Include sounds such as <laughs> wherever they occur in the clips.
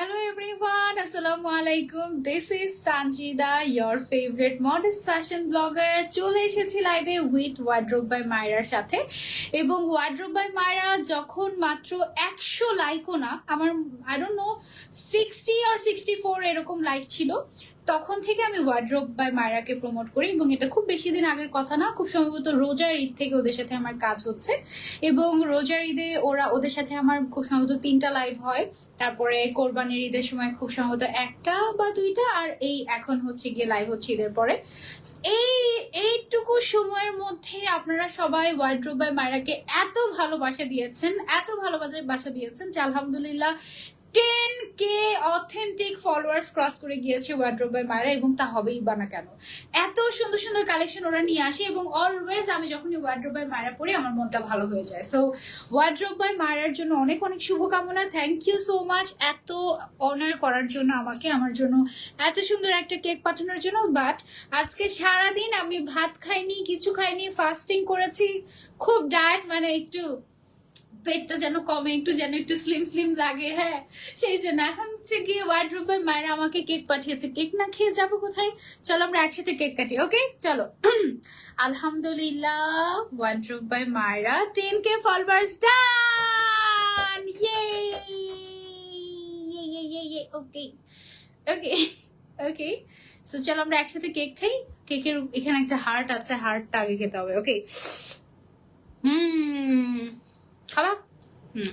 Hello everyone, আসসালামু আলাইকুম This is Sanjida, your favorite modest fashion blogger. চলে এসেছি লাইভে উইথ ওয়ার্ড্রোব বাই মায়রার সাথে। এবং ওয়ার্ড্রোব বাই মায়রা যখন মাত্র একশো লাইকও না আমার আই ডোন্ট নো সিক্সটি আর সিক্সটি ফোর এরকম লাইক ছিল। তখন থেকে আমি ওয়ার্ড্রোব বাই মায়রাকে প্রমোট করি এবং এটা খুব বেশি দিন আগের কথা না, খুব সম্ভবত রোজার ঈদ থেকে ওদের সাথে আমার কাজ হচ্ছে এবং রোজার ঈদে ওরা ওদের সাথে আমার খুব সম্ভবত তিনটা লাইভ হয়। তারপরে কোরবানির ঈদের সময় খুব সম্ভবত একটা বা দুইটা আর এই এখন হচ্ছে গিয়ে লাইভ হচ্ছে ঈদের পরে। এই, এইটুকু সময়ের মধ্যে আপনারা সবাই ওয়ার্ড্রোব বাই মায়রাকে এত ভালোবাসা দিয়েছেন, এত ভালোবাসা বাসা দিয়েছেন যে আলহামদুলিল্লাহ ten K authentic followers cross করে গিয়েছে ওয়ার্ড্রোব বাই মায়রা এবং তা হবেই বা না কেন? এত সুন্দর সুন্দর কালেকশন ওরা নিয়ে আসে এবং অলওয়েজ আমি যখনই ওয়ার্ড্রোব বাই মায়রা পড়ি আমার মনটা ভালো হয়ে যায়। সো ওয়ার্ড্রোব বাই মারার জন্য অনেক অনেক শুভকামনা। থ্যাংক ইউ সো মাচ এত অনার করার জন্য আমাকে, আমার জন্য এত সুন্দর একটা কেক পাঠানোর জন্য। বাট আজকে সারাদিন আমি ভাত খাইনি, কিছু খাইনি ফাস্টিং করেছি। খুব ডায়েট মানে একটু পেটটা যেন কমে, একটু যেন একটু স্লিম স্লিম লাগে হ্যাঁ। সেই জন্য এখন হচ্ছে গিয়ে ওয়ার্ড্রোব বাই মায়েরা আমাকে কেক পাঠিয়েছে। কেক না খেয়ে যাব কোথায়? চলো আমরা একসাথে কেক কাটি ওকে চলো। <clears throat> আলহামদুলিল্লাহ wardrobe by Maira ten K followers done ইয়ে ওকে ওকে ওকে সো চলো আমরা একসাথে কেক খাই। কেকের এখানে একটা হার্ট আছে হার্টটা আগে খেতে হবে ওকে হুম খাবা হুম।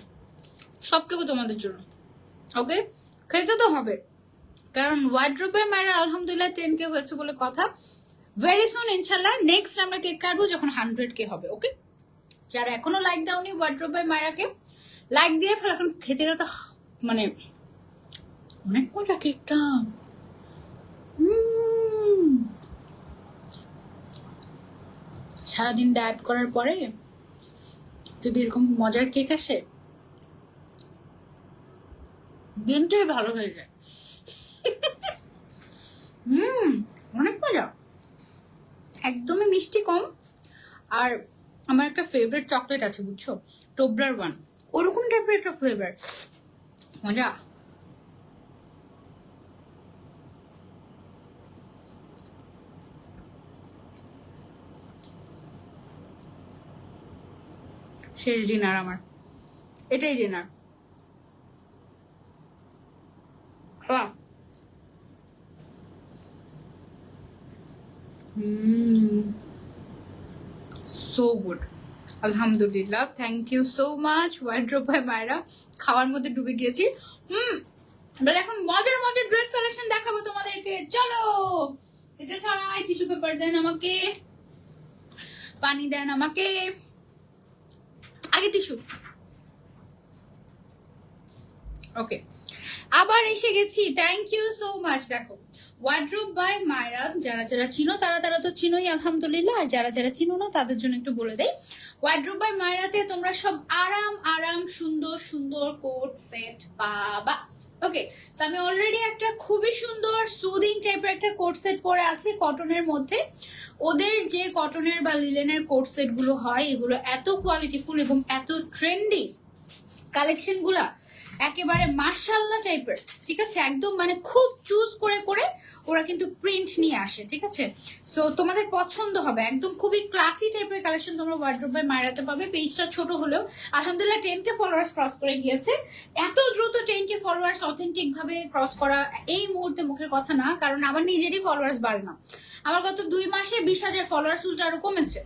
সবটুকু তোমাদের জন্য। ওকে খেতে তো হবে। কারণ ওয়ার্ড্রোপে মায়ের আলহামদুলিল্লাহ টেন কে হয়েছে বলে কথা। ভেরি সুন ইনশাল্লাহ নেক্সট আমরা কেক কাটবো যখন হান্ড্রেড কে হবে ওকে যারা এখনও লাইক দাওনি ওয়ার্ড্রোপ বাই মায়েরাকে লাইক দিয়ে ফেলে। এখন খেতে গেলে তো মানে অনেক মজা কেকটা। সারাদিন ডায়েট করার পরে যদি এরকম মজার কেক আসে? দিনটাই ভালো হয়ে যায়। হুম, অনেক মজা। একদমই মিষ্টি কম। আর আমার একটা ফেভারিট চকলেট আছে, বুঝছ? টোবরার ওয়ান ওরকম টাইপের একটা ফ্লেভার মজা। শেষ ডিনার আমার। এটাই ডিনার। খাওয়া সো গুড আলহামদুলিল্লাহ। Thank you so much wardrobe by Maira খাওয়ার মধ্যে ডুবে গিয়েছি। হুম। এবার এখন মজার মজার ড্রেস কালেকশন দেখাবো তোমাদেরকে। চলো। এটা সরাই টিস্যু পেপার দেন আমাকে। পানি দেন আমাকে। টিস্যু। ওকে আবার এসে গেছি। থ্যাংক ইউ সো মাচ দেখো ওয়ার্ড্রোব বাই মায়রাম যারা যারা চিনো, তারা তারা তো চিনোই, আলহামদুলিল্লাহ। আর যারা যারা চিনো না, তাদের জন্য একটু বলে দেয় ওয়ার্ড্রোপ বাই মায়রাতে তোমরা সব আরাম আরাম, সুন্দর সুন্দর কোট সেট পাবা ওকে আমি অলরেডি একটা খুবই সুন্দর সুদিং টাইপের একটা কোট সেট পরে আছি কটনের মধ্যে। ওদের যে কটনের বা লিলেনের কোট সেটগুলো হয়, এগুলো এত কোয়ালিটিফুল এবং এত ট্রেন্ডি কালেকশনগুলা একেবারে মার্শাল্লা টাইপের ঠিক আছে? একদম মানে খুব চুজ করে করে ওরা কিন্তু প্রিন্ট নিয়ে আসে, ঠিক আছে? সো তোমাদের পছন্দ হবে, একদম খুবই ক্লাসি টাইপের কালেকশন তোমরা ওয়ার্ড্রোবে মারাতে পাবে। পেজটা ছোট হলেও, আলহামদুলিল্লাহ টেন কে ফলোয়ার্স ক্রস করে গিয়েছে। এত দ্রুত টেন কে ফলোয়ার্স অথেন্টিক ভাবে ক্রস করা এই মুহূর্তে মুখের কথা না, কারণ আমার নিজেরই ফলোয়ার্স বাড়ে না। আমার গত দুই মাসে বিশ হাজার ফলোয়ার্স উল্টা আরও কমেছে,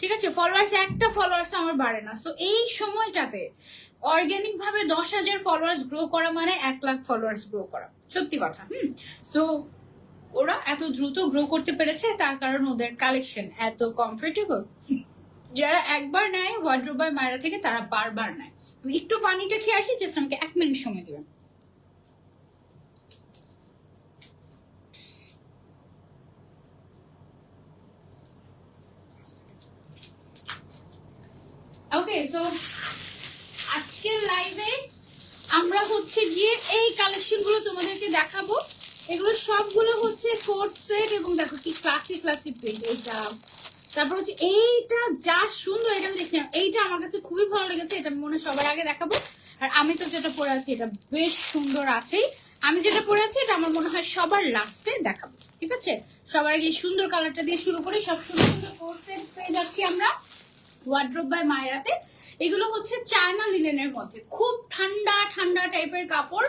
ঠিক আছে? ফলোয়ার্স একটা ফলোয়ার্স আমার বাড়ে না। সো এই সময়টাতে অর্গ্যানিক ভাবে দশ হাজার ফলোয়ার্স গ্রো করা মানে এক লাখ ফলোয়ার্স গ্রো করা। সত্যি কথা, হুম? সো ওরা এত দ্রুত গ্রো করতে পেরেছে, তার কারণ ওদের কালেকশন এত কমফোর্টেবল যারা একবার নেয় ওয়ার্ড্রোবাই মায়েরা থেকে তারা বারবার নেয়। আমি একটু পানিটা খেয়ে আসি জাস্ট আমাকে এক মিনিট সময় দেবেন। ওকে সো আজকের লাইভে আমরা হচ্ছে গিয়ে এই কালেকশনগুলো তোমাদেরকে দেখাবো। এগুলো সবগুলো হচ্ছে কোট সেট এবং দেখো কি ক্লাসি ক্লাসি প্রিন্ট এইটা। তারপর হচ্ছে এইটা যা সুন্দর, এটা আমি দেখছিলাম এইটা আমার কাছে খুবই ভালো লেগেছে, এটা আমি মনে সবার আগে দেখাবো। আর আমি তো যেটা পরে আছি, এটা বেশ সুন্দর আছেই। আমি যেটা পরে আছি, এটা আমার মনে হয় সবার লাস্টে দেখাবো, ঠিক আছে? সবার আগে সুন্দর কালারটা দিয়ে শুরু করে সব সুন্দর সুন্দর কোর্সেট পেয়ে যাচ্ছি আমরা। ওয়ার্ড্রোব বাই মায়রাতে। এগুলো হচ্ছে চায়না লিলেনের মধ্যে। খুব ঠান্ডা ঠান্ডা টাইপের কাপড়।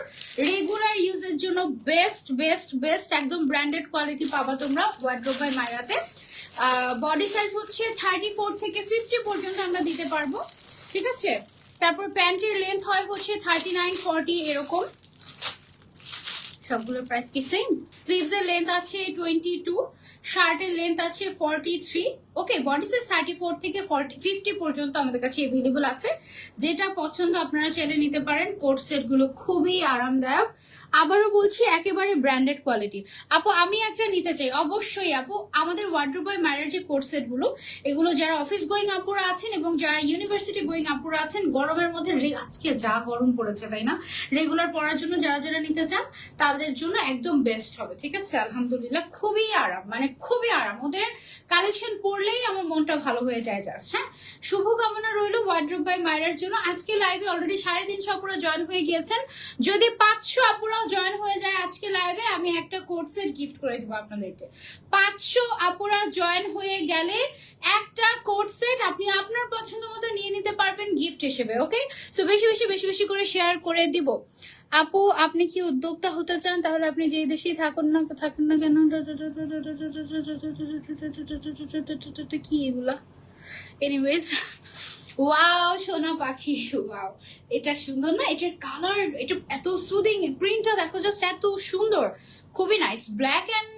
রেগুলার ইউজের জন্য বেস্ট বেস্ট বেস্ট একদম ব্র্যান্ডেড কোয়ালিটি পাবা তোমরা ওয়ার্ড্রোপ বাই মায়াতে। বডি সাইজ হচ্ছে থার্টি ফোর থেকে ফিফটি পর্যন্ত আমরা দিতে পারব। ঠিক আছে? তারপর প্যান্টের লেন্থ হয় হচ্ছে থার্টি নাইন ফর্টি এরকম। সবগুলোর প্রাইস কি সেম স্লিভস এর লেন্থ আছে টোয়েন্টি টু শার্টের লেন্থ আছে forty three okay body size thirty four থেকে ফর্টি ফিফটি পর্যন্ত আমাদের কাছে এভেলেবল আছে। যেটা পছন্দ আপনারা চাইলে নিতে পারেন। কোট সেটগুলো খুবই আরামদায়ক। আবারও বলছি, একেবারে ব্র্যান্ডেড কোয়ালিটি আপু, আমি একটা নিতে চাই। অবশ্যই আপু, আমাদের ওয়ার্ড্রোব বাই ম্যারের যে কোটগুলো, এগুলো যারা অফিস গোয়িং আপুরা আছেন এবং যারা ইউনিভার্সিটি গোয়িং আপুরা আছেন, গরমের মধ্যে আজকে যা গরম পড়েছে, তাই না? রেগুলার পড়ার জন্য যারা যারা নিতে চান, তাদের জন্য একদম বেস্ট হবে, ঠিক আছে? আলহামদুলিল্লাহ, খুবই আরাম মানে খুবই আরাম। ওদের কালেকশন পড়লেই আমার মনটা ভালো হয়ে যায় জাস্ট হ্যাঁ? শুভ কামনা রইল ওয়ার্ড্রোব বাই মায়ের জন্য। আজকে লাইভে অলরেডি সাড়ে তিনশো আপুরা জয়েন হয়ে গিয়েছেন। যদি পাঁচশো আপুরাও জয়েন হয়ে যায় আজকে লাইভে আমি একটা কোর্ট সেট গিফট করে দেবো আপনাদেরকে। পাঁচশো আপুরা জয়েন হয়ে গেলে একটা কোর্ট সেট আপনি আপনার পছন্দ মতো নিয়ে নিতে পারবেন গিফট হিসেবে ওকে সো বেশি বেশি বেশি বেশি করে শেয়ার করে দিব। আপু, আপনি কি উদ্যোক্তা হতে চান? তাহলে আপনি যেই দেশেই থাকুন না থাকুন না কেন? কি এগুলা? এনিওয়েজ ওয়াও সোনা পাখি ওয়াও এটা সুন্দর না? এটার কালার এটা এত সুদিং প্রিন্টটা দেখো জাস্ট এত সুন্দর। খুবই নাইস ব্ল্যাক অ্যান্ড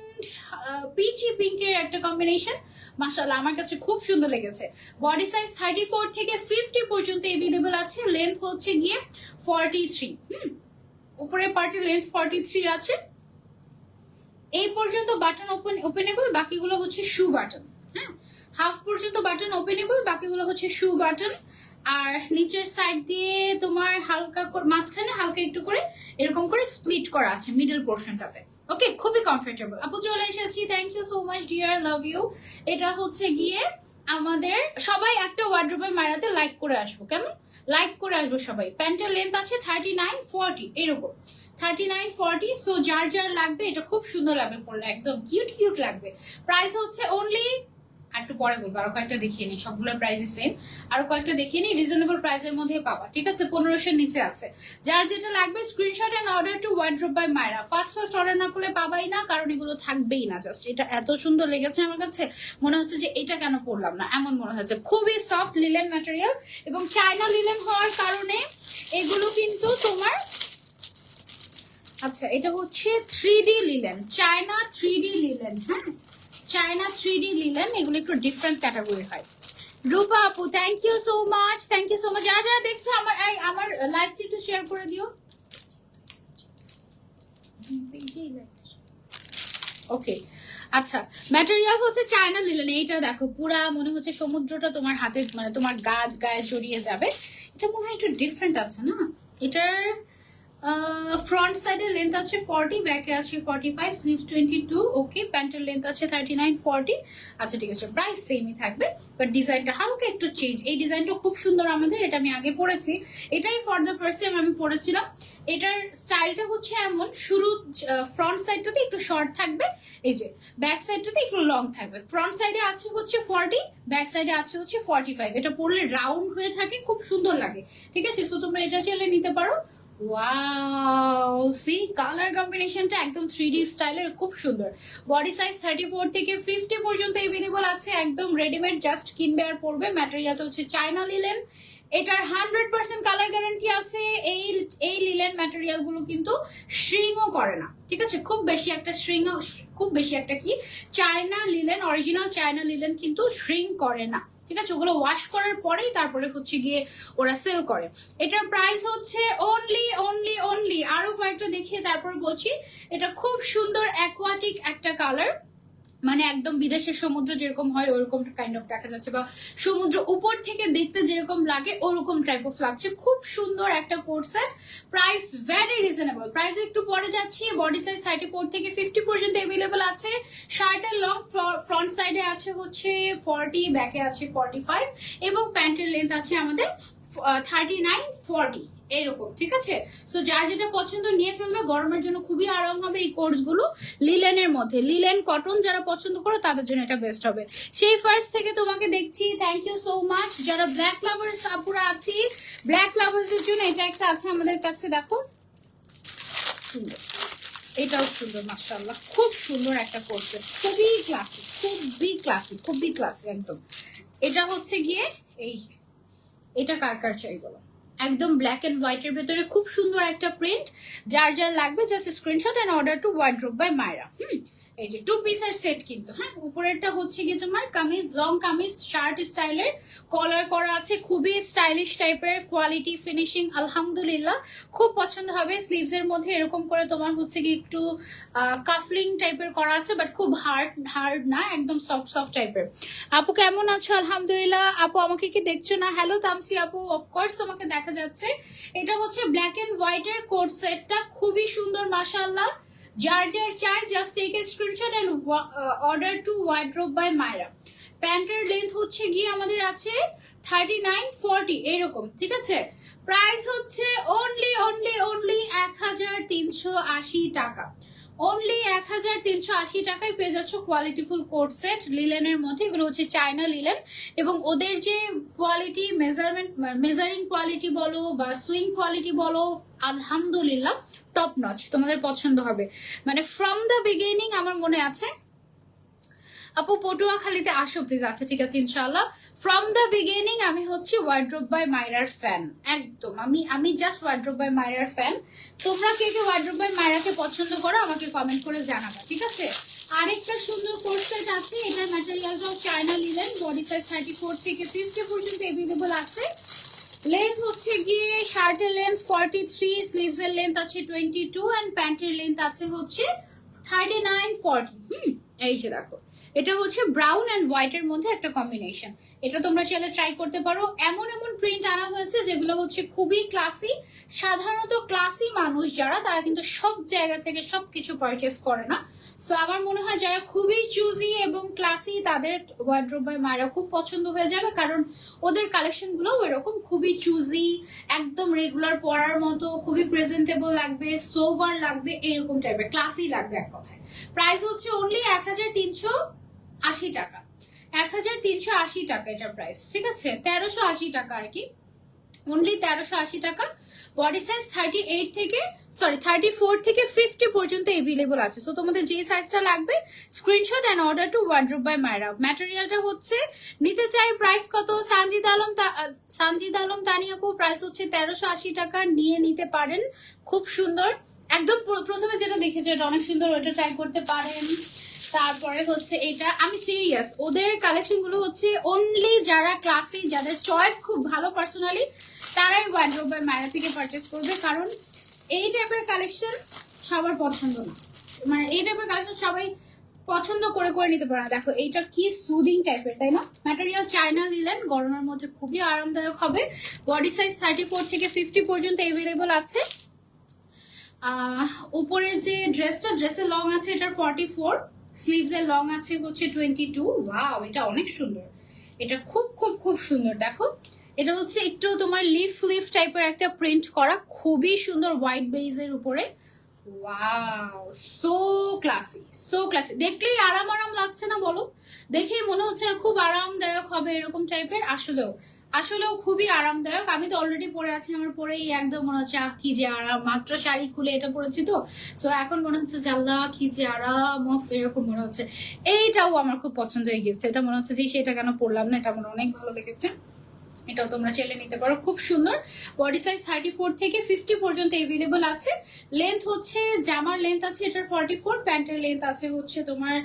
পিচি পিঙ্কের একটা কম্বিনেশন মাশাআল্লাহ, আমার কাছে খুব সুন্দর লেগেছে। বডি সাইজ থার্টি ফোর থেকে ফিফটি পর্যন্ত এভেলেবল আছে। লেন্থ হচ্ছে গিয়ে ফর্টি থ্রি হুম? উপরের পার্টি লেন্থ ফর্টি থ্রি আছে। এই পর্যন্ত বাটন ওপেন ওপেনেবল বাকিগুলো হচ্ছে শু বাটন হাফ পর্যন্ত বাটন ওপেনেবল বাকিগুলো হচ্ছে শু বাটন আর নিচের সাইড দিয়ে তোমার হালকা মাঝখানে হালকা একটু করে এরকম করে স্প্লিট করা আছে মিডল পোর্শনটাতে ওকে খুবই কমফোর্টেবল আপু, চলে এসেছি। Thank you so much dear love you এটা হচ্ছে গিয়ে আমাদের সবাই একটা ওয়ার্ড্রোবের মারাতে লাইক করে আসব। কেমন? লাইক করে আসব সবাই। প্যান্টের লেন্থ আছে থার্টি নাইন ফর্টি এরকম। থার্টি নাইন ফর্টি সো যার যার লাগবে, এটা খুব সুন্দর লাগবে পড়লে একদম কিউট কিউট লাগবে। প্রাইস হচ্ছে অনলি একটু পরে বলব, আরও কয়েকটা দেখিয়ে নিই সবগুলোর প্রাইস সেম আরও কয়েকটা দেখিয়ে নিই রিজনেবল প্রাইসের মধ্যে পাবা, ঠিক আছে? পনেরোশোর নিচে আছে। যার যেটা লাগবে screenshot and order to wardrobe by Maira first first order না করলে পাবাই না, কারণ এগুলো থাকবেই না জাস্ট এটা এত সুন্দর লেগেছে আমার কাছে, মনে হচ্ছে যে এটা কেন পড়লাম না, এমন মনে হচ্ছে খুবই সফট লিলেন ম্যাটেরিয়াল এবং চায়না লিলেন হওয়ার কারণে এগুলো কিন্তু তোমার আচ্ছা এটা হচ্ছে three D linen China three D linen হ্যাঁ? চায়না থ্রি ডি লিলেন এগুলো একটু ডিফারেন্ট ক্যাটাগরি হয়। রূপা আপু thank you so much thank you so much যারা যারা দেখছ, আমার আমার লাইভটি একটু শেয়ার করে দিও। ওকে আচ্ছা ম্যাটেরিয়াল হচ্ছে চায়না লিলেন এইটা দেখো, পুরা মনে হচ্ছে সমুদ্রটা তোমার হাতে মানে তোমার গা, গায়ে জড়িয়ে যাবে। এটা মনে হয় একটু ডিফারেন্ট আছে না? এটার ফ্রন্ট সাইডের লেন্থ আছে ফর্টি ব্যাকে আছে forty five sleeve twenty two okay প্যান্টের লেন্থ আছে থার্টি নাইন ফর্টি আচ্ছা ঠিক আছে প্রাইস সেমই থাকবে বাট ডিজাইনটা হালকা একটু চেঞ্জ এই ডিজাইনটা খুব সুন্দর আমাদের, এটা আমি আগে পড়েছি। এটাই ফর দ্য ফার্স্ট টাইম আমি পড়েছিলাম। এটার স্টাইলটা হচ্ছে এমন, শুরু ফ্রন্ট সাইডটাতে একটু শর্ট থাকবে, এই যে ব্যাক সাইডটাতে একটু লং থাকবে। ফ্রন্ট সাইডে আছে হচ্ছে ফর্টি ব্যাক সাইডে আছে হচ্ছে ফর্টি ফাইভ এটা পরলে রাউন্ড হয়ে থাকে, খুব সুন্দর লাগে, ঠিক আছে? সো তোমরা এটা চাইলে নিতে পারো। ওয়াও সি কালার কম্বিনেশনটা একদম থ্রি ডি স্টাইলের খুব সুন্দর। বডি সাইজ থার্টি ফোর থেকে ফিফটি পর্যন্ত এভেলেবল আছে, একদম রেডিমেড জাস্ট কিনবে আর পরবে। ম্যাটেরিয়ালটা হচ্ছে চায়না লিলেন এটার হান্ড্রেড পার্সেন্ট কালার গ্যারান্টি আছে। এই এই লিলেন ম্যাটেরিয়ালগুলো কিন্তু শ্রিংও করে না। ঠিক আছে? খুব বেশি একটা শ্রিং খুব বেশি একটা কি? China linen original China linen কিন্তু শ্রিং করে না। ঠিক আছে? ওগুলো ওয়াশ করার পরেই তারপরে হচ্ছে গিয়ে ওরা সেল করে। এটার প্রাইস হচ্ছে অনলি অনলি অনলি আরও কয়েকটা দেখিয়ে তারপর বলছি, এটা খুব সুন্দর অ্যাকোয়াটিক একটা কালার মানে একদম বিদেশের সমুদ্র যেরকম হয়, ওরকম কাইন্ড অফ দেখা যাচ্ছে বা সমুদ্র উপর থেকে দেখতে যেরকম লাগে, ওরকম টাইপ অফ লাগছে। খুব সুন্দর একটা coord set price very reasonable price একটু পরে যাচ্ছি বডি সাইজ থার্টি ফোর থেকে ফিফটি পর্যন্ত এভেলেবল আছে। শার্টের লং ফ্রন্ট সাইডে আছে হচ্ছে ফর্টি ব্যাকে আছে ফর্টি ফাইভ এবং প্যান্টের লেন্থ আছে আমাদের থার্টি নাইন ফর্টি এরকম ঠিক আছে? সো যার যেটা পছন্দ নিয়ে ফেলবে, গরমের জন্য খুবই আরাম হবে এই কোর্সগুলো লিলেনের মধ্যে। লিলেন কটন যারা পছন্দ করো, তাদের জন্য এটা বেস্ট হবে। সেই ফার্স্ট থেকে তোমাকে দেখছি থ্যাংক ইউ সো মাচ যারা ব্ল্যাক লাভার্স আপুরা আছি ব্ল্যাক লাভার্সদের জন্য এটা একটা আছে আমাদের কাছে, দেখো। সুন্দর। এটাও সুন্দর, মাশাআল্লাহ। খুব সুন্দর একটা কোর্সের খুবই ক্লাসিক খুবই ক্লাসিক খুবই ক্লাসিক একদম। এটা হচ্ছে গিয়ে এই, এটা কার কার চাই বলো? একদম ব্ল্যাক এন্ড হোয়াইটের ভেতরে খুব সুন্দর একটা প্রিন্ট যার যার লাগবে just screenshot and order to wardrobe by Maira হুম? এই যে টু পিসের সেট কিন্তু হ্যাঁ? উপরেরটা হচ্ছে কি তোমার কামিজ লং কামিজ শার্ট স্টাইলের কলার করা আছে, খুবই স্টাইলিশ টাইপের কোয়ালিটি ফিনিশিং আলহামদুলিল্লাহ। খুব পছন্দ হবে স্লিভস এর মধ্যে এরকম করে তোমার হচ্ছে কি একটু কাফলিং টাইপের করা আছে বাট খুব হার্ড হার্ড না, একদম সফট সফট টাইপের আপু, কেমন আছো? আলহামদুলিল্লাহ। আপু, আমাকে কি দেখছ না? হ্যালো তামসি আপু অফকোর্স তোমাকে দেখা যাচ্ছে। এটা হচ্ছে ব্ল্যাক এন্ড হোয়াইট এর কোট সেটটা খুবই সুন্দর, মাশাআল্লাহ। যার যার চাই just take a screenshot and order to wardrobe by Maira প্যান্টের লেন্থ হচ্ছে গিয়ে আমাদের আছে থার্টি নাইন ফর্টি এরকম, ঠিক আছে? প্রাইস হচ্ছে অনলি অনলি অনলি এক হাজার তিনশো আশি টাকা। অনলি এক হাজার তিনশো আশি টাকায় পেয়ে যাচ্ছ কোয়ালিটিফুল কোট সেট লিলেনের মধ্যে। এগুলো হচ্ছে চায়না লিলেন এবং ওদের যে কোয়ালিটি মেজারমেন্ট মেজারিং কোয়ালিটি বলো বা সুইং কোয়ালিটি বলো, আলহামদুলিল্লাহ টপ নচ তোমাদের পছন্দ হবে। মানে ফ্রম দ্য বিগিনিং আমার মনে আছে আপু, পটুয়াখালীতে আসো প্লিজ আচ্ছা ঠিক আছে ইনশাল্লাহ ফ্রম দ্য বিগিনিং আমি হচ্ছে ওয়ার্ড্রোপ বাই মাইরার ফ্যান একদম, আমি আমি জাস্ট ওয়ার্ড্রোপ বাই মাইরার ফ্যান তোমরা কে কে ওয়ার্ড্রোপ বাই মাইরাকে পছন্দ করো, আমাকে কমেন্ট করে জানাবা, ঠিক আছে? আরেকটা সুন্দর কোর্স সেট আছে, এটার ম্যাটেরিয়ালটাও China linen body size thirty four থেকে ফিফটি পর্যন্ত এভেলেবল আছে। লেন্থ হচ্ছে গিয়ে শার্টের লেন্থ ফর্টি থ্রি স্লিভস এর লেন্থ আছে টোয়েন্টি টু অ্যান্ড প্যান্টের লেন্থ আছে হচ্ছে থার্টি নাইন ফর্টি হুম, এই যে দেখো। এটা হচ্ছে ব্রাউন অ্যান্ড হোয়াইট এর মধ্যে একটা কম্বিনেশন এটা তোমরা চাইলে ট্রাই করতে পারো। এমন এমন প্রিন্ট আনা হয়েছে, যেগুলো হচ্ছে খুবই ক্লাসি সাধারণত ক্লাসি মানুষ যারা, তারা কিন্তু সব জায়গা থেকে সবকিছু পারচেস করে না। সো আমার মনে হয় যারা খুবই চুজি এবং ক্লাসি তাদের ওয়ার্ড্রোব বাই মায়েরা খুব পছন্দ হয়ে যাবে, কারণ ওদের কালেকশনগুলো এরকম খুবই চুজি একদম রেগুলার পরার মতো, খুবই প্রেজেন্টেবল লাগবে সোভার লাগবে এরকম টাইপের ক্লাসি লাগবে এক কথায়। প্রাইস হচ্ছে অনলি এক হাজার তিনশো আশি টাকা। এক হাজার তিনশো আশি টাকা এটার প্রাইস ঠিক আছে? তেরোশো আশি টাকা আর কি। অনলি তেরোশো আশি টাকা। বডি সাইজ থার্টি এইট থেকে সরি থার্টি ফোর থেকে ফিফটি পর্যন্ত এভেলেবল আছে। সো তোমাদের যে সাইজটা লাগবে screenshot and order to wardrobe by Maira ম্যাটেরিয়ালটা হচ্ছে, নিতে চাই প্রাইস কত? সানজিদ আলম সানজিদ আলম তানিয়াপু প্রাইস হচ্ছে তেরোশো আশি টাকা। নিয়ে নিতে পারেন। খুব সুন্দর। একদম প্রথমে যেটা দেখেছি, এটা অনেক সুন্দর, ওটা ট্রাই করতে পারেন। তারপরে হচ্ছে এটা, আমি সিরিয়াস ওদের কালেকশনগুলো হচ্ছে অনলি যারা ক্লাসি যাদের চয়েস খুব ভালো পার্সোনালি তারাই ওয়ার্ড্রোব বাই মায়া থেকে পারচেস করবে। কারণ এই টাইপের কালেকশন সবার পছন্দ না। মানে এই টাইপের কালেকশন সবাই পছন্দ করে করে নিতে পারে না। দেখো, এইটা কি সুদিং টাইপের তাই না? ম্যাটেরিয়াল চায়না দিলেন গরমের মধ্যে খুবই আরামদায়ক হবে। বডি সাইজ থার্টি ফোর থেকে ফিফটি পর্যন্ত এভেলেবল আছে। আহ, উপরের যে ড্রেসটা ড্রেসের লং আছে এটার ফর্টি ফোর স্লিভস এর লং আছে হচ্ছে টোয়েন্টি টু ওয়াও এটা অনেক সুন্দর। এটা খুব খুব খুব সুন্দর। দেখো এটা হচ্ছে একটু তোমার লিফ লিফ টাইপের একটা প্রিন্ট করা খুবই সুন্দর হোয়াইট বেইজের উপরে। Wow so classy so classy দেখলেই আরাম আরাম লাগছে না বলো? দেখেই মনে হচ্ছে না খুব আরামদায়ক হবে এরকম টাইপের আসলেও আসলেও খুবই আরামদায়ক। আমি তো অলরেডি পরে আছি, আমার পরেই একদম মনে হচ্ছে, আহ, কি যে আরাম। মাত্র শাড়ি খুলে এটা পরেছি তো। সো এখন মনে হচ্ছে জাল্লা কি যে আরাম অফ এরকম মনে হচ্ছে। এইটাও আমার খুব পছন্দ হয়ে গেছে এটা মনে হচ্ছে যে সেটা কেন পরলাম না? এটা আমার অনেক ভালো লেগেছে। এটাও তোমরা চেলে নিতে পারো। খুব সুন্দর। বডি সাইজ থার্টি ফোর থেকে ফিফটি পর্যন্ত এভেলেবল আছে। লেন্থ হচ্ছে, জামার লেন্থ আছে, এটার ফর্টি ফোর প্যান্টের লেন্থ আছে হচ্ছে তোমার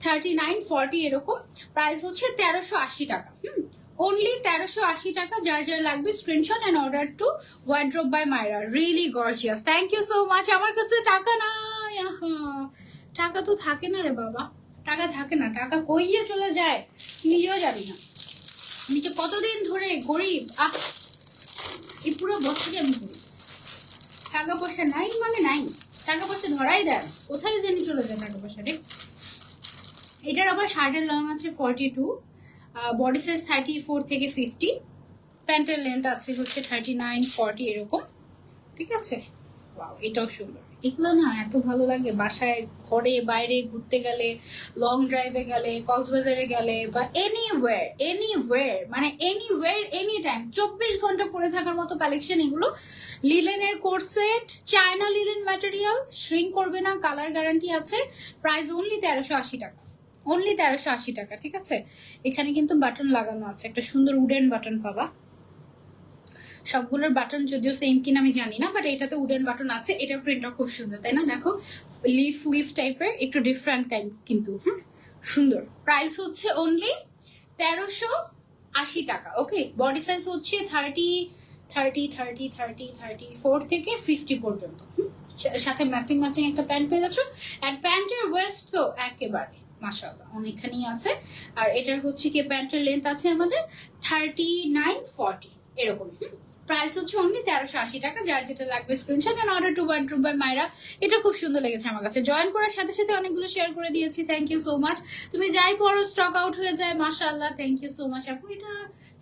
থার্টি নাইন ফর্টি এরকম। প্রাইস হচ্ছে তেরোশো আশি টাকা। হুম? অনলি তেরোশো আশি টাকা, যার যার লাগবে screenshot and order to wardrobe by Maira really gorgeous thank you so much আমার কাছে টাকা নাই টাকা তো থাকে না রে বাবা। টাকা থাকে না, টাকা কইয়ে চলে যায়। নিজেও যাবি না। নিচে কতদিন ধরে গরিব, আহ। এই পুরো বছরই আমি গরিব। টাকা পয়সা নাই মানে নাই। টাকা পয়সা ধরাই দেয়। কোথায় জানি চলে যায় টাকা পয়সা রে। এটার আবার শার্টের লং আছে forty two body size thirty four থেকে ফিফটি প্যান্টের লেন্থ আছে হচ্ছে থার্টি নাইন ফর্টি এরকম, ঠিক আছে? এটাও সুন্দর। এগুলো না এত ভালো লাগে, বাসায়, ঘরে, বাইরে, ঘুরতে গেলে লং ড্রাইভে গেলে, কক্সবাজারে গেলে, বা এনিওয়ার এনিওয়ার মানে এনিওয়ার এনি টাইম চব্বিশ ঘণ্টা পরে থাকার মতো কালেকশন এগুলো লিলেনের coord set China linen material shrink করবে না কালার গ্যারান্টি আছে প্রাইস অনলি তেরোশো আশি টাকা। অনলি তেরোশো আশি টাকা, ঠিক আছে? এখানে কিন্তু বাটন লাগানো আছে, একটা সুন্দর উডেন বাটন পাবা। সবগুলোর বাটন যদিও সেম কিনা আমি জানি না বাট এটাতে উডেন বাটন আছে, এটার প্রিন্টটা খুব সুন্দর, তাই না? দেখো লিফ লিফ টাইপের একটু ডিফারেন্ট কাইন্ড কিন্তু হ্যাঁ সুন্দর। প্রাইস হচ্ছে অনলি তেরোশো আশি টাকা ওকে বডি সাইজ হচ্ছে thirty thirty thirty thirty thirty four থেকে ফিফটি পর্যন্ত? সাথে ম্যাচিং ম্যাচিং একটা প্যান্ট পেয়ে যাচ্ছ। আর প্যান্টের ওয়েস্ট তো একেবারে মাসাল্লাহ অনেকখানি আছে। আর এটার হচ্ছে কি, প্যান্টের লেন্থ আছে আমাদের থার্টি নাইন ফর্টি এরকম প্রাইস হচ্ছে অনলি তেরোশো আশি টাকা, যার যেটা লাগবে screenshot and order to one two by Maira এটা খুব সুন্দর লেগেছে আমার কাছে। জয়েন করার সাথে সাথে অনেকগুলো শেয়ার করে দিয়েছি। থ্যাংক ইউ সো মাচ তুমি যাই পড়ো স্টক আউট হয়ে যায়, মাশাআল্লাহ। থ্যাংক ইউ সো মাচ আপু, এটা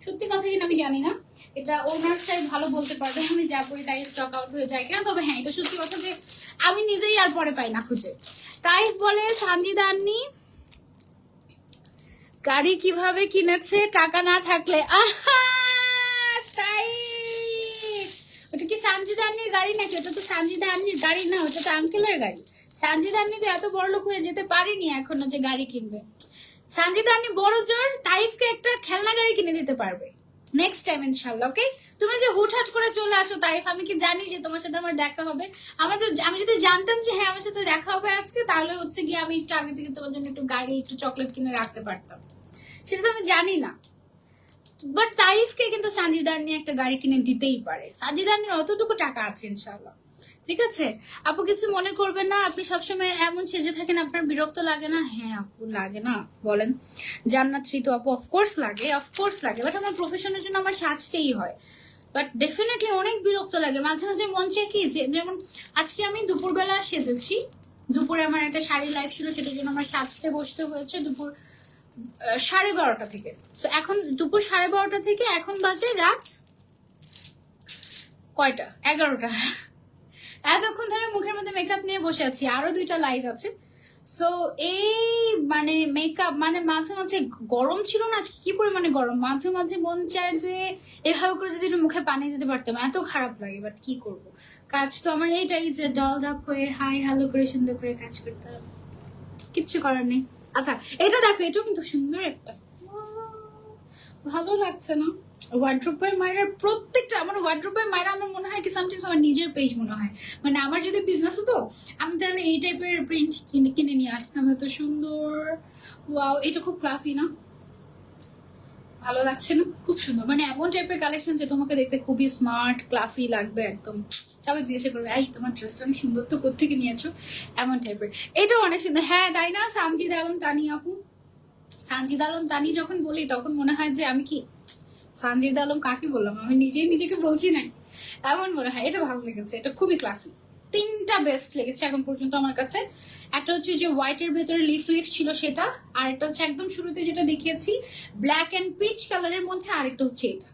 সত্যি কথা কিনা আমি জানি না। এটা ওনার্সটাই ভালো বলতে পারবে, আমি যা পড়ি তাই স্টক আউট হয়ে যায় কিনা। তবে হ্যাঁ এটা সত্যি কথা যে আমি নিজেই আর পরে পাই না খুঁজে। তাই বলে সানজিদা আন্নি গাড়ি কীভাবে কিনেছে টাকা না থাকলে? আহা! তাই! ওটা কি সানজিদা আন্নির গাড়ি নাকি? ওটা তো সানজিদা আন্নির গাড়ি না, ওটা তো আঙ্কেলের গাড়ি। সানজিদা আন্নি তো এত বড় লোক হয়ে যেতে পারেনি এখনও যে গাড়ি কিনবে। সানজিদা আন্নি বড় জোর, তাইফকে একটা খেলনা গাড়ি কিনে দিতে পারবে। নেক্সট টাইম ইনশাল্লাহ ওকে তুমি যে হুটহাট করে চলে আসো, তাইফ, আমি কি জানি যে তোমার সাথে আমার দেখা হবে? আমাদের আমি যদি জানতাম যে হ্যাঁ আমার সাথে দেখা হবে আজকে, তাহলে হচ্ছে গিয়ে আমি একটু আগে থেকে তোমার জন্য একটু গাড়ি, একটু চকলেট কিনে রাখতে পারতাম। সেটা তো আমি জানি না। বাট তাইফকে কিন্তু সাজিদার নিয়ে একটা গাড়ি কিনে দিতেই পারে। সাজিদার নিয়ে অতটুকু টাকা আছে ইনশাল্লাহ ঠিক আছে? আপু কিছু মনে করবেন না, আপনি সবসময় এমন সেজে থাকেন, আপনার বিরক্ত লাগে না? হ্যাঁ আপু, লাগে না, বলেন। জান্নাত ঋতু আপু অফকোর্স লাগে অফকোর্স লাগে বাট আমার প্রফেশনের জন্য আমার সাজতেই হয়। বাট ডেফিনেটলি অনেক বিরক্ত লাগে। মাঝে মাঝে মন চায় কি যে, যেমন আজকে আমি দুপুরবেলা সেজেছি, দুপুরে আমার একটা শাড়ি লাইফ ছিল, সেটার জন্য আমার সাজতে বসতে হয়েছে দুপুর সাড়ে বারোটা থেকে। তো এখন দুপুর সাড়ে বারোটা থেকে এখন বাজে রাত কয়টা? এগারোটা। এতক্ষণ ধরে মুখের মধ্যে মেকআপ নিয়ে বসে আছি, আরও দুইটা লাইভ আছে। সো এই মানে মেকআপ মানে মাঝে মাঝে গরম ছিল না, আজকে কি পরিমাণে গরম? মাঝে মাঝে মন চায় যে এভাবে করে যদি একটু মুখে পানি দিতে পারতাম, এত খারাপ লাগে বাট কি করব? কাজ তো আমার এইটাই যে ডল ডাপ হয়ে হাই হ্যালো করে সুন্দর করে কাজ করতে হবে। কিচ্ছু করার নেই। আচ্ছা এটা দেখো, এটাও কিন্তু সুন্দর একটা ভালো লাগছে না। ওয়ার্ড্রোপের মায়ের প্রত্যেকটা, আমার ওয়ার্ড্রোপের মায়ের আমার মনে হয় কি আমার নিজের পেজ মনে হয়। মানে আমার যদি বিজনেস হতো, আমি তাহলে এই টাইপের প্রিন্ট কিনে কিনে নিয়ে আসতাম। এত সুন্দর। ওয়াও এটা খুব ক্লাসি না? ভালো লাগছে না? খুব সুন্দর। মানে এমন টাইপের কালেকশন যে তোমাকে দেখতে খুবই স্মার্ট ক্লাসি লাগবে একদম। সবাই জিজ্ঞাসা করবে, এই, তোমার ড্রেসটা অনেক সুন্দর তো কোথেকে নিয়েছো? এমন টাইপের এটা অনেক সুন্দর। হ্যাঁ তাই না? সামজিদ আলম তানি আপু? সানজিদ আলম তানি যখন বলি, তখন মনে হয় যে আমি কি? সানজিদ আলম কাকে বললাম? আমি নিজেই নিজেকে বলছি না এমন মনে হয়। এটা ভালো লেগেছে। এটা খুবই ক্লাসিক তিনটা বেস্ট লেগেছে এখন পর্যন্ত আমার কাছে। একটা হচ্ছে যে হোয়াইটের ভেতরে লিফ লিফ ছিল সেটা, আর একটা হচ্ছে একদম শুরুতে যেটা দেখিয়েছি ব্ল্যাক অ্যান্ড পিচ কালারের মধ্যে আরেকটা হচ্ছে এটা।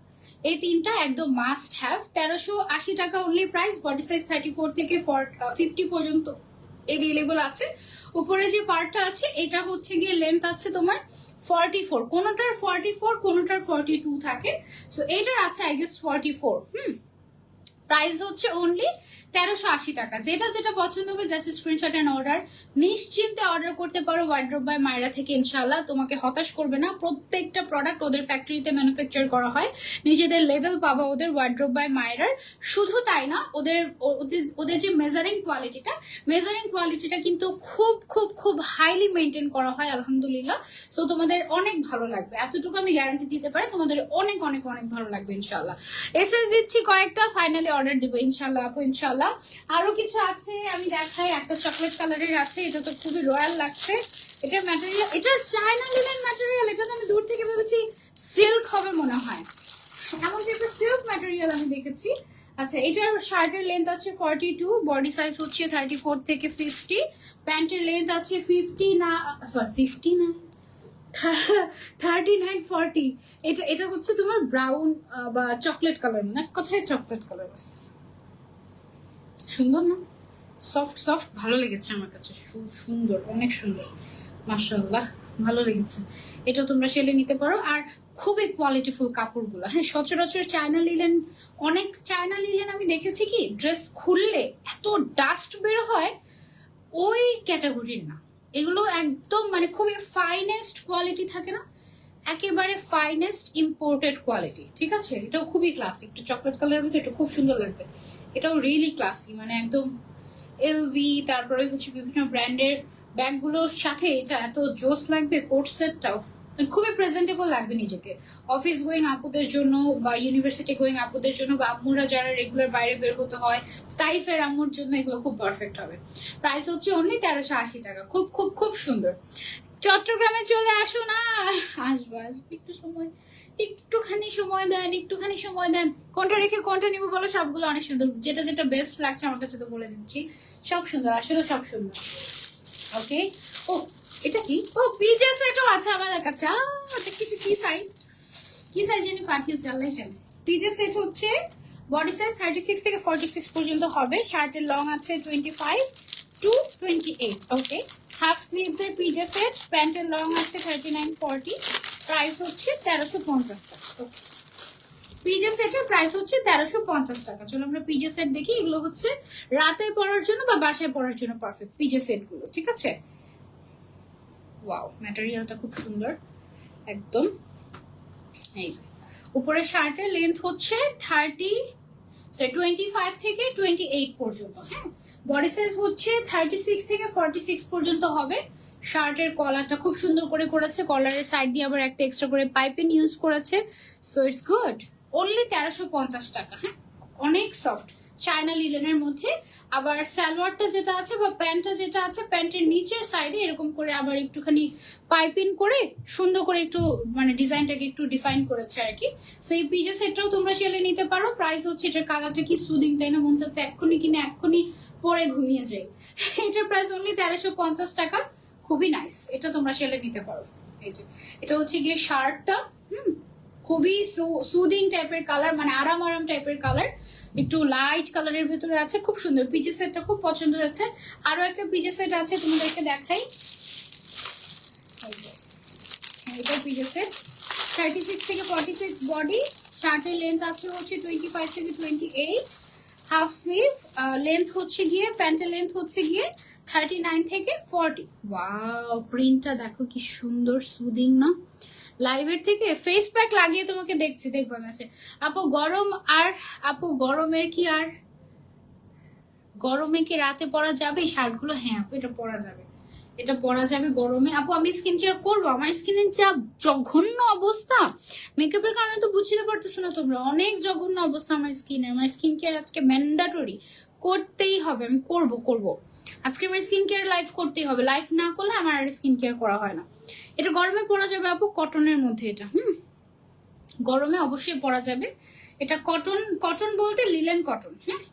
এই তিনটা একদম মাস্ট হ্যাভ তেরোশো আশি টাকা only price body size thirty four থেকে ফিফটি পর্যন্ত। এভেলেবল আছে। উপরে যে পার্টটা আছে, এটা হচ্ছে গিয়ে লেন্থ আছে তোমার ফর্টি ফোর কোনোটার ফর্টি ফোর কোনোটার ফর্টি টু থাকে। সো এটার আছে I guess forty four hmm? Price হচ্ছে অনলি তেরোশো আশি টাকা। যেটা যেটা পছন্দ হবে জাস্ট স্ক্রিনশট অ্যান্ড অর্ডার নিশ্চিন্তে অর্ডার করতে পারো ওয়ার্ড্রোব বাই মায়রা থেকে ইনশাল্লাহ তোমাকে হতাশ করবে না। প্রত্যেকটা প্রোডাক্ট ওদের ফ্যাক্টরিতে ম্যানুফ্যাকচার করা হয়। নিজেদের লেভেল পাবা ওদের ওয়ার্ড্রোব বাই মায়রার শুধু তাই না, ওদের- ওদের যে মেজারিং কোয়ালিটিটা মেজারিং কোয়ালিটিটা কিন্তু খুব খুব খুব হাইলি মেনটেন করা হয়, আলহামদুলিল্লাহ। সো তোমাদের অনেক ভালো লাগবে। এতটুকু আমি গ্যারান্টি দিতে পারি, তোমাদের অনেক অনেক অনেক ভালো লাগবে ইনশাল্লাহ এসএস দিচ্ছি কয়েকটা ফাইনালি অর্ডার দিব ইনশাল্লাহ আপু ইনশাল্লাহ আরও কিছু আছে, আমি দেখাই। একটা চকলেট কালারের আছে, এটা তো খুবই রয়্যাল লাগছে। এটার ম্যাটেরিয়াল এটা চায়না লিনেন ম্যাটেরিয়াল এটা তো আমি দূর থেকে ভেবেছি সিল্ক হবে মনে হয়। এমন একটা সিল্ক ম্যাটেরিয়াল আমি দেখেছি। আচ্ছা এটার শার্টের লেন্থ আছে ফর্টি টু বডি সাইজ হচ্ছে থার্টি ফোর থেকে ফিফটি প্যান্টের লেন্থ আছে ফিফটি না সরি ফিফটি না থার্টি নাইন ফর্টি এটা এটা হচ্ছে তোমার ব্রাউন বা চকলেট কালার না কোথায় চকলেট কালার সুন্দর না? সফট সফট ভালো লেগেছে আমার কাছে। সুন্দর, অনেক সুন্দর। মাশাল্লাহ ভালো লেগেছে। এটা তোমরা চাইলে নিতে পারো। আর খুবই কোয়ালিটিফুল কাপড়গুলো। হ্যাঁ সচরাচর চায়না লিলেন অনেক চায়না লিলেন আমি দেখেছি কি ড্রেস খুললে এত ডাস্ট বের হয়, ওই ক্যাটাগরির না। এগুলো একদম মানে খুবই ফাইনেস্ট কোয়ালিটি থাকে না? একেবারে ফাইনেস্ট ইম্পোর্টেড কোয়ালিটি ঠিক আছে? এটাও খুবই ক্লাসিক একটু চকলেট কালারের মধ্যে এটা খুব সুন্দর লাগবে। এটাও রিয়েলি ক্লাসি মানে একদম এলভি তারপরে হচ্ছে বিভিন্ন ব্র্যান্ডের ব্যাগগুলোর সাথে এটা এত জোস লাগবে কোট সেটটাও খুবই প্রেজেন্টেবল লাগবে নিজেকে। অফিস গোয়িং আপুদের জন্য বা ইউনিভার্সিটি গোয়িং আপুদের জন্য বা আম্মুরা যারা রেগুলার বাইরে বের হতে হয় টাইফের আম্মুর জন্য এগুলো খুব পারফেক্ট হবে। প্রাইস হচ্ছে অনলি তেরোশো আশি টাকা। খুব খুব খুব সুন্দর। চট্টগ্রামে চলে আসো না। আসব আসব। একটু সময়, একটুখানি সময় দেন, একটুখানি সময় দেন। কোনটা রেখে, কোনটা নিবো বলো? সবগুলো অনেক সুন্দর। যেটা যেটা বেস্ট লাগছে আমার কাছে তো বলে দিচ্ছি। সব সুন্দর, আসলে সব সুন্দর। ওকে ও, এটা কি? ও, পিজে সেটও আছে আমাদের কাছে। এটা কি কি সাইজ কি সাইজ জানি পাঠিয়েছে আল্লাহ জানে পিজে সেট হচ্ছে বডি সাইজ থার্টি সিক্স থেকে ফর্টি সিক্স পর্যন্ত হবে। শার্টের লং আছে twenty five to twenty eight okay half sleeves এর সেট প্যান্টের লং আছে থার্টি নাইন ফর্টি প্রাইস হচ্ছে তেরোশো পঞ্চাশ টাকা। পিজে সেটের প্রাইস হচ্ছে তেরোশো পঞ্চাশ টাকা। চলো আমরা পিজে সেট দেখি, এগুলো হচ্ছে রাতে পরার জন্য বা বাসায় পরার জন্য পারফেক্ট পিজে সেটগুলো, ঠিক আছে? ওয়াও ম্যাটেরিয়ালটা খুব সুন্দর, একদম। এই যে, উপরে শার্টের লেন্থ হচ্ছে থার্টি টোয়েন্টি ফাইভ থেকে টোয়েন্টি এইট পর্যন্ত হ্যাঁ? বডি সাইজ হচ্ছে থার্টি সিক্স থেকে ফর্টি সিক্স পর্যন্ত হবে। শার্টের কলারটা খুব সুন্দর করে করেছে। কলারের সাইড দিয়ে আবার একটা এক্সট্রা করে পাইপিং ইউজ করেছে। সো ইটস গুড অনলি তেরোশো পঞ্চাশ টাকা হ্যাঁ? অনেক সফট চায়না লিলেনের মধ্যে। আবার সালোয়ারটা যেটা আছে বা প্যান্টটা যেটা আছে, প্যান্টের নিচের সাইডে এরকম করে আবার একটুখানি পাইপিং করে সুন্দর করে একটু মানে ডিজাইনটাকে একটু ডিফাইন করেছে আর কি। সো এই পিজে সেটটাও তোমরা চাইলে নিতে পারো। প্রাইস হচ্ছে এটার কালারটা কি সুদিং তাই না, মন চাচ্ছে এক্ষুনি কিনে এক্ষুনি পরে ঘুমিয়ে যাই। <laughs> এটার প্রাইস অনলি তেরোশো পঞ্চাশ টাকা। খুবই নাইস এটা তোমরা চাইলে নিতে পারো। এই যে, এটা হচ্ছে গিয়ে শার্টটা, হুম, খুবই সুদিং টাইপের কালার মানে আরাম আরাম টাইপের কালার একটু লাইট কালারের ভেতরে আছে, খুব সুন্দর। পিচে সেটটা খুব পছন্দ হয়েছে। আরও একটা পিচে সেট আছে, তোমাদেরকে দেখাই। এটা পিচে সেট থার্টি সিক্স থেকে ফর্টি সিক্স বডি শার্টের লেন্থ আছে হচ্ছে টোয়েন্টি ফাইভ থেকে twenty eight half sleeve length হচ্ছে গিয়ে প্যান্টের লেন্থ হচ্ছে গিয়ে থার্টি নাইন থেকে ফর্টি ওয়াও প্রিন্টটা দেখো কি সুন্দর সুদিং না? লাইভের থেকে ফেস প্যাক লাগিয়ে তোমাকে দেখছি, দেখব আছে আপু, গরম আর, আপু, গরমের কি আর? গরমে কি রাতে পরা যাবে? শার্টগুলো হ্যাঁ আপু, এটা পরা যাবে। এটা পরা যাবে গরমে। আপু, আমি স্কিন কেয়ার করব? আমার স্কিনের যা জঘন্য অবস্থা। মেকআপের কারণে তো বুঝতে পারতেছো না তোমরা। অনেক জঘন্য অবস্থা আমার স্কিনের আমার স্কিন কেয়ার আজকে ম্যান্ডাটরি করতেই হবে। আমি করব করব। আজকে আমার স্কিন কেয়ার লাইফ করতেই হবে। লাইফ না করলে আমার আর স্কিন কেয়ার করা হয় না। এটা গরমে পরা যাবে আপু কটনের মধ্যে এটা, হুম? গরমে অবশ্যই পরা যাবে। এটা কটন কটন বলতে লিলেন কটন হ্যাঁ?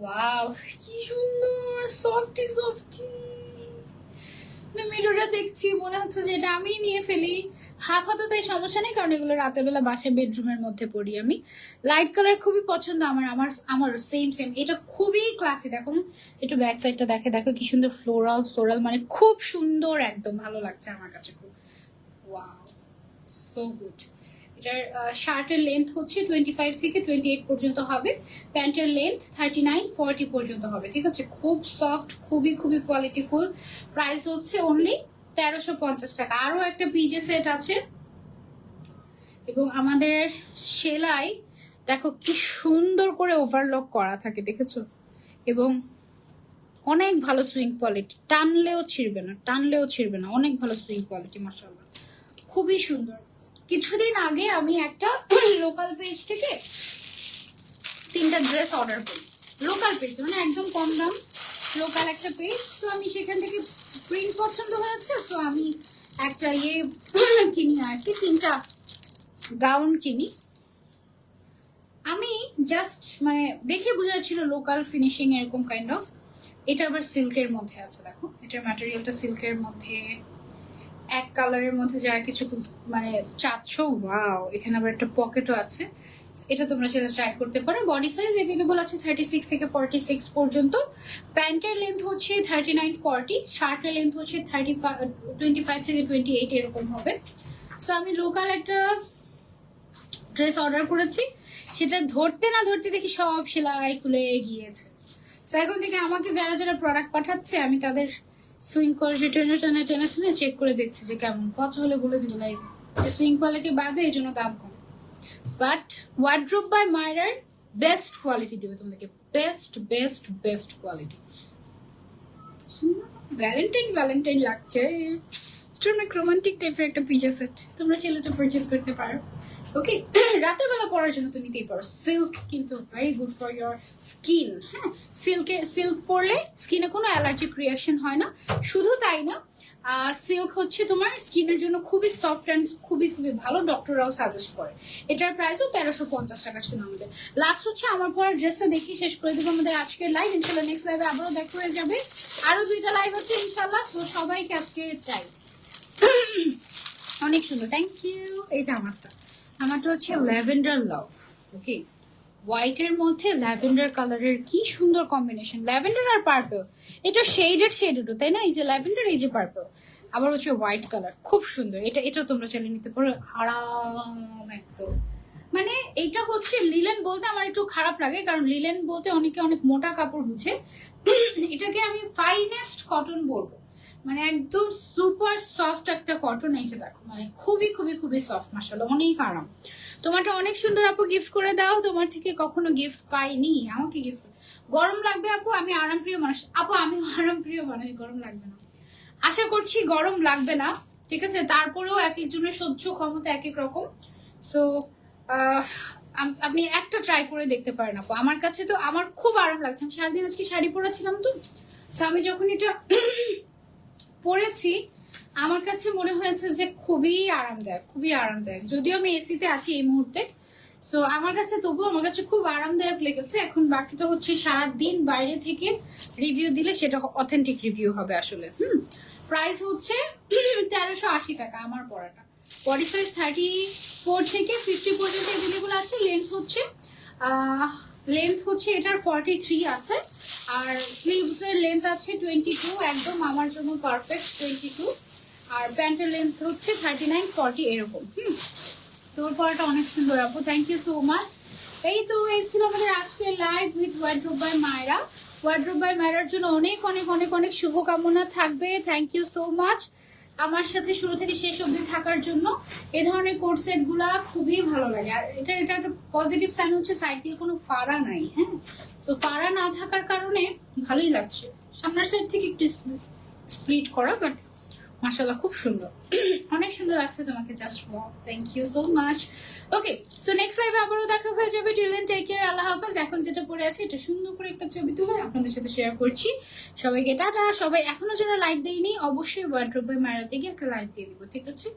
ওয়াও কি সুন্দর! সফটি সফটি মিররে দেখছি, মনে হচ্ছে যে এটা আমি নিয়ে ফেলি। হাফ হাতে তাই সমস্যা নেই, কারণ এগুলো রাতের বেলা বাসায় বেডরুমের মধ্যে পড়ি আমি। লাইট কালার খুবই পছন্দ আমার আমার আমার সেম সেম এটা খুবই ক্লাসি দেখো। একটু ব্যাক সাইডটা দেখে, দেখো কি সুন্দর ফ্লোরাল ফ্লোরাল মানে খুব সুন্দর, একদম ভালো লাগছে আমার কাছে খুব। ওয়াও সো গুড এটার শার্টের লেন্থ হচ্ছে টোয়েন্টি ফাইভ থেকে টোয়েন্টি এইট পর্যন্ত হবে। প্যান্টের লেন্থ থার্টি নাইন ফর্টি পর্যন্ত হবে, ঠিক আছে? খুব সফট খুবই খুবই কোয়ালিটিফুল প্রাইস হচ্ছে অনলি তেরোশো পঞ্চাশ টাকা। আরও একটা পিজে সেট আছে। এবং আমাদের সেলাই, দেখো কি সুন্দর করে ওভারলক করা থাকে, দেখেছ? এবং অনেক ভালো সুইং কোয়ালিটি টানলেও ছিঁড়বে না, টানলেও ছিঁড়বে না। অনেক ভালো সুইং কোয়ালিটি মাসাল্লাহ খুবই সুন্দর। কিছুদিন আগে আমি একটা লোকাল পেজ থেকে তিনটা ড্রেস অর্ডার করি। লোকাল পেজ মানে একদম কম দাম লোকাল একটা পেজ তো আমি সেখান থেকে প্রিন্ট পছন্দ হয়েছে তো আমি একটা ইয়ে কিনি আর কি, তিনটা গাউন কিনি। আমি জাস্ট মানে দেখে বোঝা লোকাল ফিনিশিং এরকম কাইন্ড অফ এটা আবার সিল্কের মধ্যে আছে, দেখো। এটার ম্যাটেরিয়ালটা সিল্কের মধ্যে। এক কালারের মধ্যে যারা কিছু মানে চাচ্ছ ওয়াও এখানে আবার একটা পকেটও আছে। এটা তোমরা সেটা ট্রাই করতে পারো। বডি সাইজ এভেলেবল আছে থার্টি সিক্স থেকে ফর্টি সিক্স পর্যন্ত। প্যান্টের লেন্থ হচ্ছে থার্টি নাইন ফর্টি শার্টের লেন্থ হচ্ছে থার্টি ফাইভ টোয়েন্টি ফাইভ থেকে টোয়েন্টি এইট এরকম হবে। সো আমি লোকাল একটা ড্রেস অর্ডার করেছি। সেটা ধরতে না ধরতে দেখি সব সেলাই খুলে গিয়েছে। তো এখন থেকে আমাকে যারা যারা প্রোডাক্ট পাঠাচ্ছে, আমি তাদের সুইং কোয়ালিটি টেনে টেনে টেনে টেনে চেক করে দেখছি যে কেমন। পচ হলে বলে দিব লাইভে যে সুইং কোয়ালিটি বাজে, এই জন্য দাম কম। বাট ওয়ার্ড্রোপ বাই মাইরার বেস্ট কোয়ালিটি দেবে তোমাদেরকে। Best best best quality Valentine Valentine লাগছে। অনেক রোমান্টিক টাইপের একটা পিজা সেট তোমরা ছেলেটা পারচেস করতে পারো। ওকে <clears throat> রাতের বেলা পরার জন্য তো নিতেই পারো সিল্ক কিন্তু very good for your skin হ্যাঁ? সিল্কে সিল্ক পরলে স্কিনে কোনো অ্যালার্জিক রিয়াকশন হয় না। শুধু তাই না সিল্ক হচ্ছে তোমার স্কিনের জন্য খুবই সফট অ্যান্ড খুবই খুবই ভালো ডক্টররাও সাজেস্ট করে। এটার প্রাইসও তেরোশো পঞ্চাশ টাকা ছিল আমাদের। লাস্ট হচ্ছে আমার পর ড্রেসটা দেখি শেষ করে দেবো আমাদের আজকের লাইভ ইনশাল্লাহ নেক্সট লাইভে আবারও দেখা হয়ে যাবে। আরও দুইটা লাইভ আছে ইনশাল্লাহ, তো সবাইকে আজকে চাই। <clears throat> অনেক সুন্দর থ্যাংক ইউ এইটা আমারটা। আমারটা হচ্ছে ল্যাভেন্ডার লাভ ওকে হোয়াইটের মধ্যে ল্যাভেন্ডার কালারের কি সুন্দর কম্বিনেশন ল্যাভেন্ডার আর পার্পল এটা শেডেড শেডেডও তাই না? এই যে ল্যাভেন্ডার, এই যে পার্পল আবার হচ্ছে হোয়াইট কালার খুব সুন্দর, এটা এটা তোমরা চাইলে নিতে পারো, আরাম একদম। মানে এটা হচ্ছে লিলেন বলতে আমার একটু খারাপ লাগে, কারণ লিলেন বলতে অনেকে অনেক মোটা কাপড় বুঝে। এটাকে আমি ফাইনেস্ট কটন বলব। মানে একদম সুপার সফট একটা কটন এই যে দেখো মানে খুবই খুবই খুবই সফট মাসাল অনেক আরাম। তোমারটা অনেক সুন্দর আপু গিফট করে দাও, তোমার থেকে কখনো গিফট পাইনি, আমাকে গিফট গরম লাগবে আপু, আমি আরামপ্রিয় মানুষ। আপু, আমিও আরামপ্রিয় মানুষ, গরম লাগবে না। আশা করছি গরম লাগবে না, ঠিক আছে? তারপরেও এক একজনের সহ্য ক্ষমতা এক এক রকম। সো আপনি একটা ট্রাই করে দেখতে পারেন আপু। আমার কাছে তো, আমার খুব আরাম লাগছে। আমি সারাদিন আজকে শাড়ি পরেছিলাম তো তো আমি যখন এটা পরেছি আমার কাছে মনে হয়েছে যে খুবই আরামদায়ক খুবই আরামদায়ক। যদিও আমি এসিতে আছি এই মুহূর্তে। সো আমার কাছে তবুও আমার কাছে খুব আরামদায়ক লেগেছে। এখন বাকিটা হচ্ছে সারা দিন বাইরে থেকে রিভিউ দিলে সেটা অথেন্টিক রিভিউ হবে আসলে। হুম। প্রাইস হচ্ছে তেরোশো আশি টাকা আমার পড়াটা। বডি সাইজ থার্টি ফোর থেকে ফিফটি পর্যন্ত অ্যাভেলেবল আছে। লেন্থ হচ্ছে লেন্থ হচ্ছে এটার ফর্টি থ্রি আছে। আর স্লিভস এর লেন্থ আছে টোয়েন্টি টু একদম আমার জন্য পারফেক্ট টোয়েন্টি টু আর প্যান্টের লেন্থ হচ্ছে থার্টি নাইন ফর্টি এরকম, হুম। তোর পরাটা অনেক সুন্দর, আপু থ্যাংক ইউ সো মাচ এই তো, এই ছিল আমাদের আজকের live with wardrobe by Mayra wardrobe by মায়রার জন্য অনেক অনেক অনেক অনেক শুভকামনা থাকবে। থ্যাংক ইউ সো মাচ আমার সাথে শুরু থেকে শেষ অবধি থাকার জন্য এ ধরনের কোর্স সেটগুলা খুবই ভালো লাগে। আর এটা এটা একটা পজিটিভ সাইন হচ্ছে সাইড দিয়ে কোনো ফাড়া নাই হ্যাঁ? সো ফাড়া না থাকার কারণে ভালোই লাগছে। সামনের সাইড থেকে একটু স্প্লিট করা বাট মাশাল্লাহ খুব সুন্দর। অনেক সুন্দর লাগছে তোমাকে just wow thank you so much okay so next লাইভে আবারও দেখা হয়ে যাবে till then take care Allah হাফেজ। এখন যেটা পড়ে আছে, এটা সুন্দর করে একটা ছবি তুলে আপনাদের সাথে শেয়ার করছি। সবাইকে টাটা। সবাই এখনও যারা লাইক দেয়নি, অবশ্যই ওয়ার্ড্রোপে মারাতে গিয়ে একটা লাইক দিয়ে দিব, ঠিক আছে?